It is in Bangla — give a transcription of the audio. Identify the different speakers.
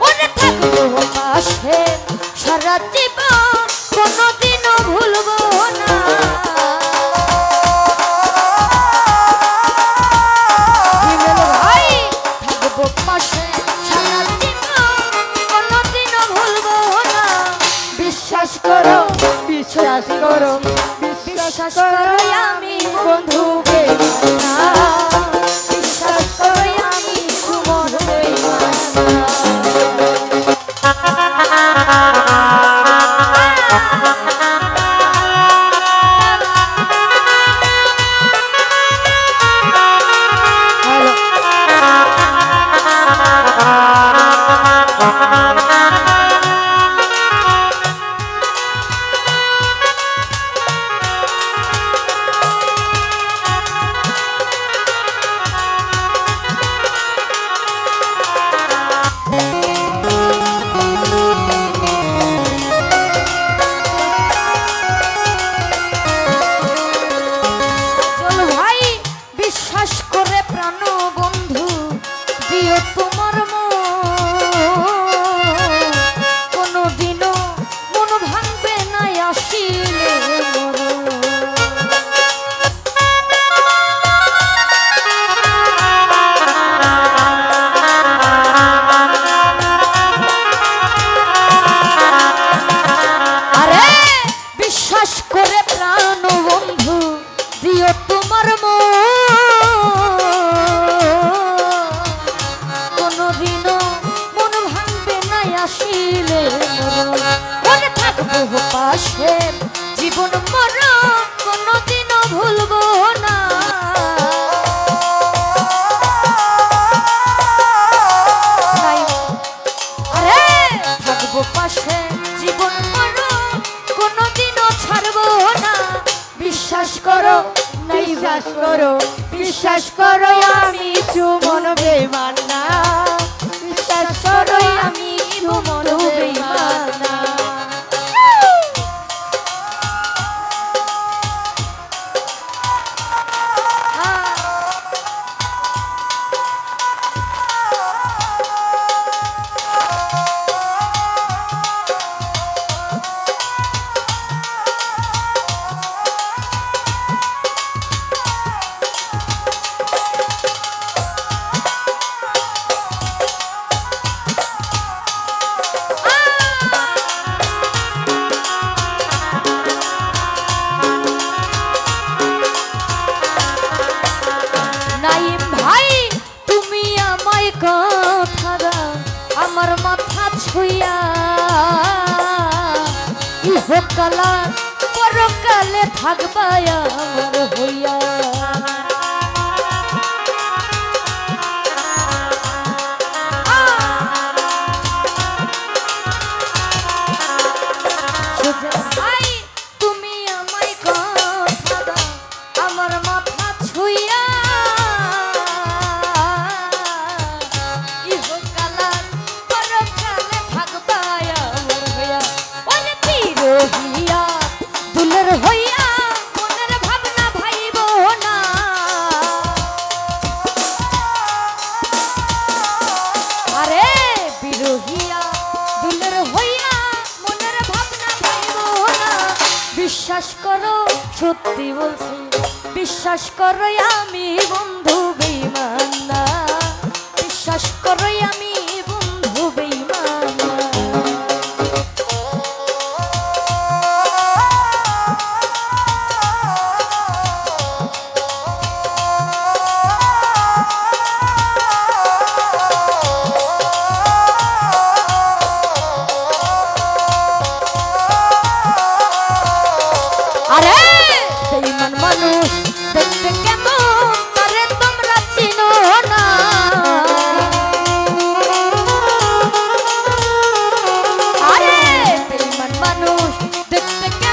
Speaker 1: ওরে থাকব পাশে সারা জীবন না। বিমল থাকব পাশে সারা জীবন কোনোদিনও ভুলবো না। বিশ্বাস করো
Speaker 2: বিশ্বাস করো
Speaker 1: বিশ্বাস করো আমি বন্ধু বেমানা নাই বিশ্বাস করো
Speaker 2: বিশ্বাস করো আমি চুমন বেমান না বিশ্বাস করো আমি চুমন বেমান না
Speaker 1: ইহকালা পরকালে থাকবা আমার হইয়া। বিশ্বাস করো সত্যি বলছি বিশ্বাস করো আমি বন্ধু বিমান বিশ্বাস করো আমি দেখতে